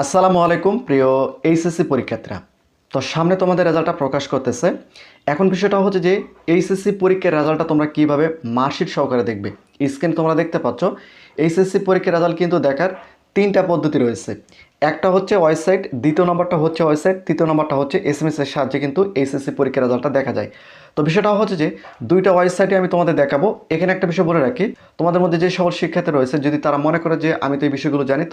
আসসালামু আলাইকুম, প্রিয় এইচএসসি পরীক্ষার্থীরা। তো সামনে তোমাদের রেজাল্টটা প্রকাশ করতেছে। এখন বিষয়টা হচ্ছে যে, এইচএসসি পরীক্ষার রেজাল্টটা তোমরা কীভাবে মার্কশিট সহকারে দেখবে? স্ক্রিন তোমরা দেখতে পাচ্ছ, এইচএসসি পরীক্ষার রেজাল্ট কিন্তু দেখার তিনটা পদ্ধতি রয়েছে। একটা হচ্ছে ওয়েবসাইট, দ্বিতীয় নম্বরটা হচ্ছে ওয়েবসাইট, তৃতীয় নম্বরটা হচ্ছে এস এম এর সাহায্যে কিন্তু এইচএসসি পরীক্ষার রেজাল্টটা দেখা যায়। তো বিষয়টা হচ্ছে যে, দুইটা ওয়েবসাইটে আমি তোমাদের দেখাবো। এখানে একটা বিষয় বলে রাখি, তোমাদের মধ্যে যে সকল শিক্ষার্থী রয়েছে, যদি তারা মনে করে যে, আমি তো এই বিষয়গুলো জানি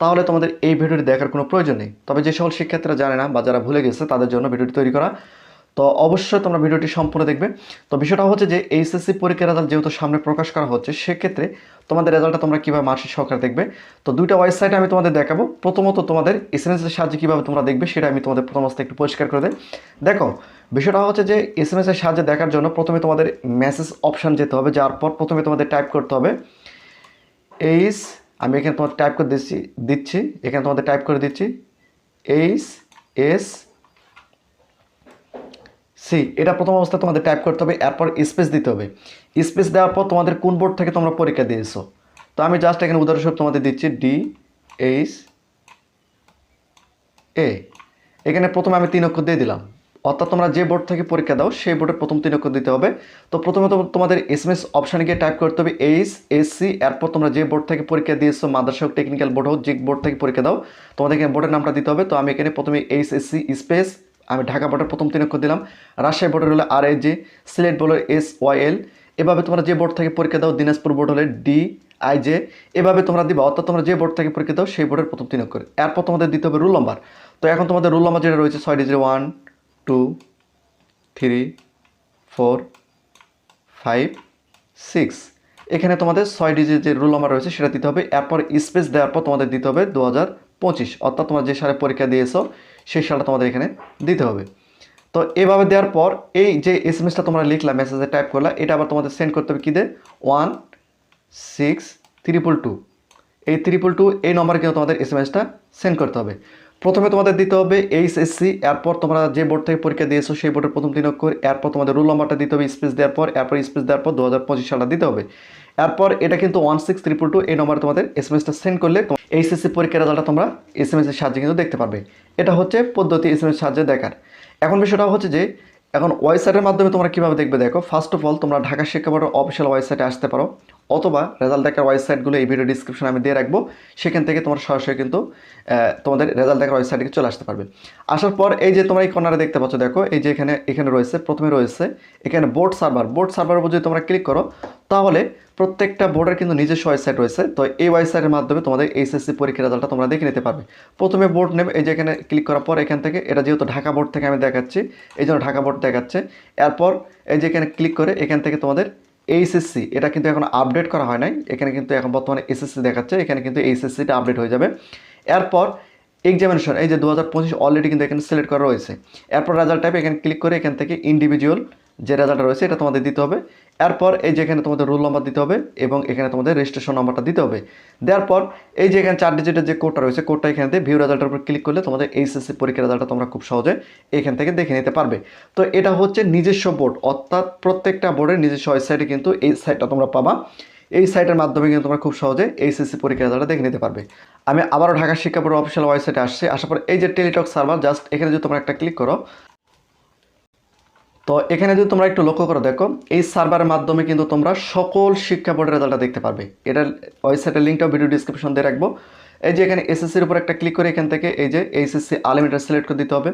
তাহলে তোমাদের এই ভিডিওটি দেখার কোনো প্রয়োজন নেই। তবে যে সকল শিক্ষার্থীরা জানে না বা যারা ভুলে গেছে, তাদের জন্য ভিডিওটি তৈরি করা। তো অবশ্যই তোমরা ভিডিওটি সম্পূর্ণ দেখবে। তো বিষয়টা হচ্ছে যে এইচএসসি পরীক্ষার রেজাল্ট যেহেতু সামনে প্রকাশ করা হচ্ছে, সেক্ষেত্রে তোমাদের রেজাল্টটা তোমরা কীভাবে মার্কশিট সহকারে দেখবে? তো দুইটা ওয়েবসাইটে আমি তোমাদের দেখাবো। প্রথমত তোমাদের এসএমএসের সাহায্যে কীভাবে তোমরা দেখবে, সেটা আমি তোমাদের প্রথম অবস্থায় একটু পরিষ্কার করে দেয় দেখো, বিষয়টা হচ্ছে যে এসএমএসের সাহায্যে দেখার জন্য প্রথমে তোমাদের মেসেজ অপশান যেতে হবে, যার পর প্রথমে তোমাদের টাইপ করতে হবে এইচ আমি এখানে তোমার টাইপ করে দিচ্ছি দিচ্ছি, এখানে তোমাদের টাইপ করে দিচ্ছি এইচ এস সি এটা প্রথম অবস্থায় তোমাদের টাইপ করতে হবে, এরপর স্পেস দিতে হবে। স্পেস দেওয়ার পর তোমাদের কোন বোর্ড থেকে তোমরা পরীক্ষা দিয়েছ? তো আমি জাস্ট এখানে উদাহরণস্বরূপ তোমাদের দিচ্ছি ডি এইচ এ এখানে প্রথমে আমি তিন অক্ষর দিয়ে দিলাম। অর্থাৎ তোমরা যে বোর্ড থেকে পরীক্ষা দাও, সেই বোর্ডের প্রথম তিন অক্ষর দিতে হবে। তো প্রথমে তো তোমাদের এস এম এস অপশানে গিয়ে টাইপ করতে হবে এইচ এস সি এরপর তোমরা যে বোর্ড থেকে পরীক্ষা দিয়েছ, মাদ্রাসা হোক টেকনিক্যাল বোর্ড হোক, যে বোর্ড থেকে পরীক্ষা দাও তোমাদের এখানে বোর্ডের নামটা দিতে হবে। তো আমি এখানে প্রথমে এইচ এস সি স্পেস আমি ঢাকা বোর্ডের প্রথম তিন অক্ষর দিলাম। রাজশাহী বোর্ডের হলে আর এ জি সিলেট বোর্ডের এস ওয়াই এল এভাবে তোমরা যে বোর্ড থেকে পরীক্ষা দাও, দিনাজপুর বোর্ড হলে ডি আই জে এভাবে তোমরা দিবা, অর্থাৎ তোমরা যে বোর্ড থেকে পরীক্ষা দাও, সেই বোর্ডের প্রথম তিন অক্ষর। এরপর তোমাদের দিতে হবে রুল নাম্বার তো এখন তোমাদের রুল নাম্বার যেটা রয়েছে, ছয় digit one two, three, four, five, six. এখানে তোমাদের ছয় ডিজিট যে রুল নাম্বার রয়েছে সেটা দিতে হবে। এরপর স্পেস দেওয়ার পর তোমাদের দিতে হবে দু পঁচিশ। অর্থাৎ তোমরা যে সালে পরীক্ষা দিয়েছ, সেই সালটা তোমাদের এখানে দিতে হবে। তো এভাবে দেওয়ার পর এই যে এস এম এসটা তোমরা লিখলা মেসেজে টাইপ করলা, এটা আবার তোমাদের সেন্ড করতে হবে কী দে ওয়ান সিক্স ত্রিপল টু এই ত্রিপল টু এই নম্বরে কিন্তু তোমাদের এস এম এসটা সেন্ড করতে হবে। প্রথমে তোমাদের দিতে হবে এইচএসসি, এরপর তোমরা যে বোর্ড থেকে পরীক্ষা দিয়েছ সেই বোর্ডের প্রথম তিন অক্ষর, এরপর তোমাদের রোল নাম্বারটা দিতে হবে, স্পেস দেওয়ার পর, এরপর স্পেস দেওয়ার পর দু হাজার পঁচিশ সালটা দিতে হবে। এরপর এটা কিন্তু ওয়ান সিক্স ত্রিপল টু এই নম্বরে তোমাদের এস এম এসটা সেন্ড করলে এইচএসসি পরীক্ষার রেজাল্টটা তোমরা এস এম এসের সাহায্যে কিন্তু দেখতে পারবে। এটা হচ্ছে পদ্ধতি এস এম এস সাহায্যে দেখার। এখন বিষয়টা হচ্ছে যে, এখন ওয়েবসাইটের মাধ্যমে তোমরা কীভাবে দেখবে দেখো? ফার্স্ট অফ অল তোমরা ঢাকা শিক্ষা বোর্ডের অফিসিয়াল ওয়েবসাইটে আসতে পারো। অথবা রেজাল্ট দেখার ওয়েবসাইটগুলো এই ভিডিও ডিসক্রিপশনে আমি দিয়ে রাখব। সেখান থেকে তোমরা সরাসরি কিন্তু তোমাদের রেজাল্ট দেখার ওয়েবসাইটে চলে আসতে পারবে। আসার পর এই যে তোমরা এই কর্নারে দেখতে পাচ্ছ, দেখো, এই যে এখানে এখানে রয়েছে, প্রথমে রয়েছে এখানে বোর্ড সার্ভার বোর্ড সার্ভারের উপর যদি তোমরা ক্লিক করো, তাহলে প্রত্যেকটা বোর্ডের কিন্তু নিজস্ব ওয়েবসাইট রয়েছে। তো এই ওয়েবসাইটের মাধ্যমে তোমাদের এইচএসসি পরীক্ষার রেজাল্টটা তোমরা দেখে নিতে পারবে। প্রথমে বোর্ড নেবে এই যে এখানে ক্লিক করার পর এখান থেকে, এটা যেহেতু ঢাকা বোর্ড থেকে আমি দেখাচ্ছি, এই জন্য ঢাকা বোর্ড দেখাচ্ছে। এরপর এই যে এখানে ক্লিক করে এখান থেকে তোমাদের এইচএসসি, এটা কিন্তু এখন আপডেট করা হয় নাই। এখানে কিন্তু এখন বর্তমানে এসএসসি দেখাচ্ছে, এখানে কিন্তু এইচএসসিটা আপডেট হয়ে যাবে। এরপর এক্সামিনেশন এই যে দু হাজার পঁচিশ অলরেডি কিন্তু এখানে সিলেক্ট করা রয়েছে। এরপর রেজাল্ট টাইপ এখানে ক্লিক করে এখান থেকে ইন্ডিভিজুয়াল যে রেজাল্টটা রয়েছে, এটা তোমাদের দিতে হবে। এরপর এই যে এখানে তোমাদের রোল নাম্বার দিতে হবে এবং এখানে তোমাদের রেজিস্ট্রেশন নাম্বারটা দিতে হবে। দেওয়ার পর এই যে এখানে চার ডিজিটের যে কোডটা রয়েছে কোডটা এখানে ভিউ রেজাল্টের উপর ক্লিক করলে তোমাদের এইচএসসি পরীক্ষার রেজাল্টটা তোমরা খুব সহজে এখান থেকে দেখে নিতে পারবে। তো এটা হচ্ছে নিজস্ব বোর্ড অর্থাৎ প্রত্যেকটা বোর্ডের নিজস্ব ওয়েবসাইটে কিন্তু এই সাইটটা তোমরা পাবা। এই সাইটের মাধ্যমে কিন্তু তোমরা খুব সহজে এইচএসসি পরীক্ষার রেজাল্টটা দেখে নিতে পারবে। আমি আবারও ঢাকা শিক্ষা বোর্ড অফিসিয়াল ওয়েবসাইটে আসছি। আসার পর এই যে টেলিটক সার্ভার জাস্ট এখানে যদি তোমরা একটা ক্লিক করো তো এখানে যদি তোমরা একটু লক্ষ্য করো, দেখো, এই সার্ভারের মাধ্যমে কিন্তু তোমরা সকল শিক্ষা বোর্ডের রেজাল্টটা দেখতে পারবে। এটার ওয়েবসাইটের লিঙ্কটাও ভিডিও ডিসক্রিপশন দিয়ে রাখব। এই যে এখানে এসএসসির উপর একটা ক্লিক করে এখান থেকে এই যে এইচএসসি আলিমিটার সিলেক্ট করে দিতে হবে।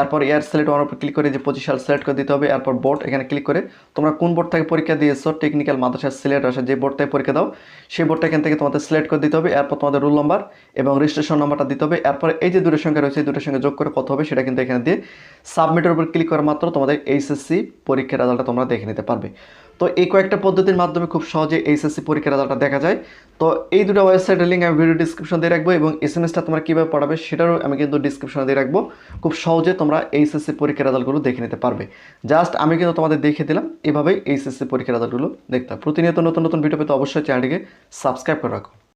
এরপর এয়ার সিলেক্ট ওয়ার উপর ক্লিক করে যে পঁচিশ সাল সিলেক্ট করে দিতে হবে। এরপর বোর্ড এখানে ক্লিক করে তোমরা কোন বোর্ড থেকে পরীক্ষা দিয়েছ? টেকনিক্যাল মাদ্রাসা সিলেক্ট আসে যে বোর্ড থেকে পরীক্ষা দাও, সেই বোর্ডটা এখান থেকে তোমাদের সিলেক্ট করে দিতে হবে। এরপর তোমাদের রোল নাম্বার এবং রেজিস্ট্রেশন নাম্বারটা দিতে হবে। এরপর এই যে দুটোর সংখ্যা রয়েছে দুটোর সঙ্গে যোগ করে কত হবে সেটা কিন্তু এখানে দিয়ে সাবমিটের উপর ক্লিক করা মাত্র তোমাদের এইচএসসি পরীক্ষার রেজাল্টটা তোমরা দেখে নিতে পারবে। তো এই কয়েকটা পদ্ধতির মাধ্যমে খুব সহজে এইচএসসি পরীক্ষার রেজাল্টটা দেখা যায়। তো এই দুটো ওয়েবসাইটের লিঙ্ক আমি ভিডিও ডিসক্রিপশন দিয়ে রাখব এবং এস এম এসটা তোমরা কীভাবে পড়াবে সেটারও আমি কিন্তু ডিসক্রিপশনে দিয়ে রাখব। খুব সহজে তোমরা এইচএসসি পরীক্ষার রেজাল্টগুলো দেখে নিতে পারবে। জাস্ট আমি কিন্তু তোমাদের দেখে দিলাম, এভাবেই এইচএসসি পরীক্ষার রেজাল্টগুলো দেখতে প্রতিনিয়ত নতুন নতুন ভিডিও পেতে অবশ্যই চ্যানেলটিকে সাবস্ক্রাইব করে রাখো।